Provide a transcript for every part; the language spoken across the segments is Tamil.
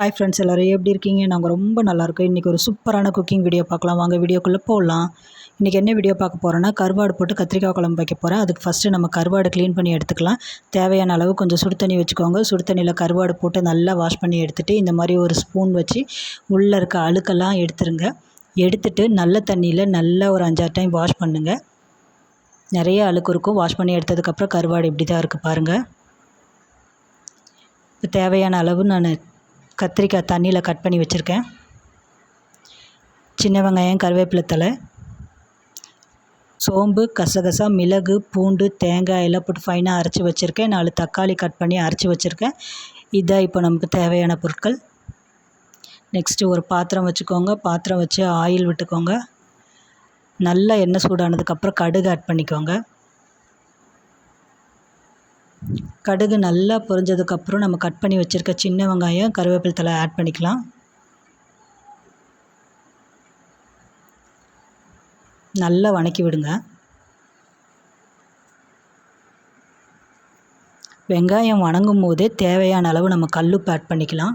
ஹாய் ஃப்ரெண்ட்ஸ் எல்லோரும் எப்படி இருக்கீங்க? நாங்கள் ரொம்ப நல்லாயிருக்கோம் இன்றைக்கி ஒரு சூப்பரான குக்கிங் வீடியோ பார்க்கலாம். வாங்க வீடியோக்குள்ளே போகலாம் இன்றைக்கி என்ன வீடியோ பார்க்க போகிறோன்னா கருவாடு போட்டு கத்திரிக்காய் குழம்பு வைக்க போகிறேன் அதுக்கு ஃபஸ்ட்டு நம்ம கருவாடு க்ளீன் பண்ணி எடுத்துக்கலாம். தேவையான அளவு கொஞ்சம் சுடு தண்ணி வச்சுக்கோங்க. சுடு தண்ணியில் கருவாடு போட்டு நல்லா வாஷ் பண்ணி எடுத்துகிட்டு இந்த மாதிரி ஒரு ஸ்பூன் வச்சு உள்ளே இருக்க அழுக்கெல்லாம் எடுத்துருங்க. எடுத்துட்டு நல்ல தண்ணியில் நல்லா ஒரு அஞ்சாறு டைம் வாஷ் பண்ணுங்கள் நிறைய அழுக்கு இருக்கும். வாஷ் பண்ணி எடுத்ததுக்கப்புறம் கருவாடு இப்படி தான் இருக்குது பாருங்கள் இப்போ தேவையான அளவு நான் கத்திரிக்காய் தண்ணியில் கட் பண்ணி வச்சுருக்கேன். சின்ன வெங்காயம் கருவேப்பிலை தலை சோம்பு கசகசா மிளகு பூண்டு தேங்காய் எல்லாம் போட்டு ஃபைனாக அரைச்சி வச்சுருக்கேன். நாலு தக்காளி கட் பண்ணி அரைச்சி வச்சுருக்கேன். இதான் இப்போ நமக்கு தேவையான பொருட்கள். நெக்ஸ்ட்டு ஒரு பாத்திரம் வச்சுக்கோங்க. பாத்திரம் வச்சு ஆயில் விட்டுக்கோங்க. நல்லா எண்ணெய் சூடானதுக்கப்புறம் கடுகு ஆட் பண்ணிக்கோங்க. கடுகு நல்லா பொரிஞ்சதுக்கப்புறம் நம்ம கட் பண்ணி வச்சுருக்க சின்ன வெங்காயம் கருவேப்பிலை தலை ஆட் பண்ணிக்கலாம். நல்லா வணக்கி விடுங்க. வெங்காயம் வணங்கும் போதே தேவையான அளவு நம்ம கல்லுப்பு ஆட் பண்ணிக்கலாம்.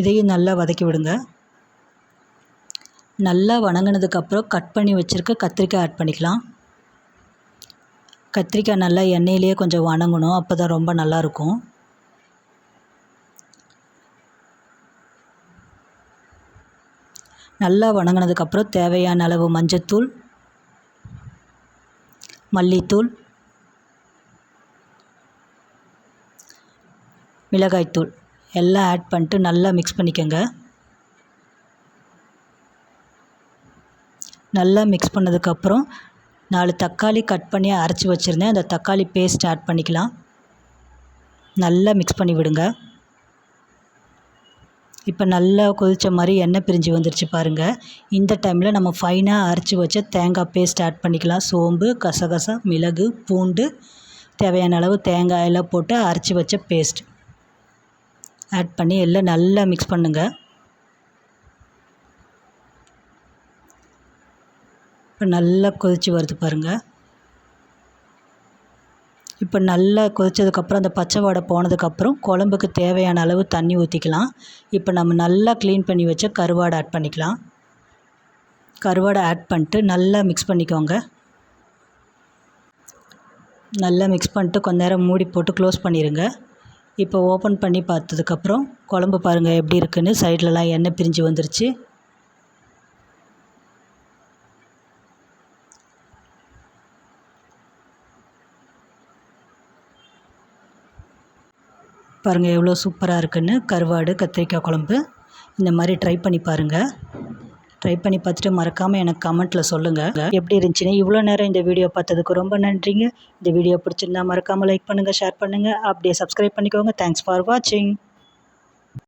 இதையும் நல்லா வதக்கி விடுங்க. நல்லா வணங்கினதுக்கப்புறம் கட் பண்ணி வச்சுருக்க கத்திரிக்காய் ஆட் பண்ணிக்கலாம். கத்திரிக்காய் நல்லா எண்ணெயிலேயே கொஞ்சம் வணங்கணும் அப்போ தான் ரொம்ப நல்லாயிருக்கும். நல்லா வணங்கினதுக்கப்புறம் தேவையான அளவு மஞ்சத்தூள் மல்லித்தூள் மிளகாய்த்தூள் எல்லாம் ஆட் பண்ணிட்டு நல்லா மிக்ஸ் பண்ணிக்கோங்க. நல்லா மிக்ஸ் பண்ணதுக்கப்புறம் நாலு தக்காளி கட் பண்ணி அரைச்சி வச்சுருந்தேன். அந்த தக்காளி பேஸ்ட் ஆட் பண்ணிக்கலாம். நல்லா மிக்ஸ் பண்ணி விடுங்க. இப்போ நல்லா கொதித்த மாதிரி எண்ணெய் பிரிஞ்சு வந்துருச்சு பாருங்கள் இந்த டைமில் நம்ம ஃபைனாக அரைச்சி வச்ச தேங்காய் பேஸ்ட் ஆட் பண்ணிக்கலாம். சோம்பு கசகசா மிளகு பூண்டு தேவையான அளவு தேங்காய் எல்லாம் போட்டு அரைச்சி வச்ச பேஸ்ட் ஆட் பண்ணி எல்லாம் நல்லா மிக்ஸ் பண்ணுங்கள் இப்போ நல்லா கொதித்து வருது பாருங்கள் இப்போ நல்லா கொதித்ததுக்கப்புறம் அந்த பச்சை வாடை போனதுக்கப்புறம் குழம்புக்கு தேவையான அளவு தண்ணி ஊற்றிக்கலாம் இப்போ நம்ம நல்லா க்ளீன் பண்ணி வச்ச கருவாடை ஆட் பண்ணிக்கலாம். கருவாடை ஆட் பண்ணிட்டு நல்லா மிக்ஸ் பண்ணிக்கோங்க. நல்லா மிக்ஸ் பண்ணிட்டு கொஞ்ச நேரம் மூடி போட்டு க்ளோஸ் பண்ணிடுங்க இப்போ ஓப்பன் பண்ணி பார்த்ததுக்கப்புறம் குழம்பு பாருங்கள் எப்படி இருக்குன்னு. சைட்லலாம் எண்ணெய் பிரிஞ்சு வந்துருச்சு. பாருங்கள் எவ்வளோ சூப்பராக இருக்குன்னு. கருவாடு கத்திரிக்காய் குழம்பு. இந்த மாதிரி ட்ரை பண்ணி பாருங்கள் ட்ரை பண்ணி பார்த்துட்டு மறக்காமல் எனக்கு கமெண்ட்டில் சொல்லுங்கள் எப்படி இருந்துச்சுன்னு. இவ்வளோ நேரம் இந்த வீடியோ பார்த்ததுக்கு ரொம்ப நன்றிங்க. இந்த வீடியோ பிடிச்சிருந்தா மறக்காமல் லைக் பண்ணுங்கள் ஷேர் பண்ணுங்கள் அப்படியே சப்ஸ்கிரைப் பண்ணிக்கோங்க. தேங்க்ஸ் ஃபார் வாட்சிங்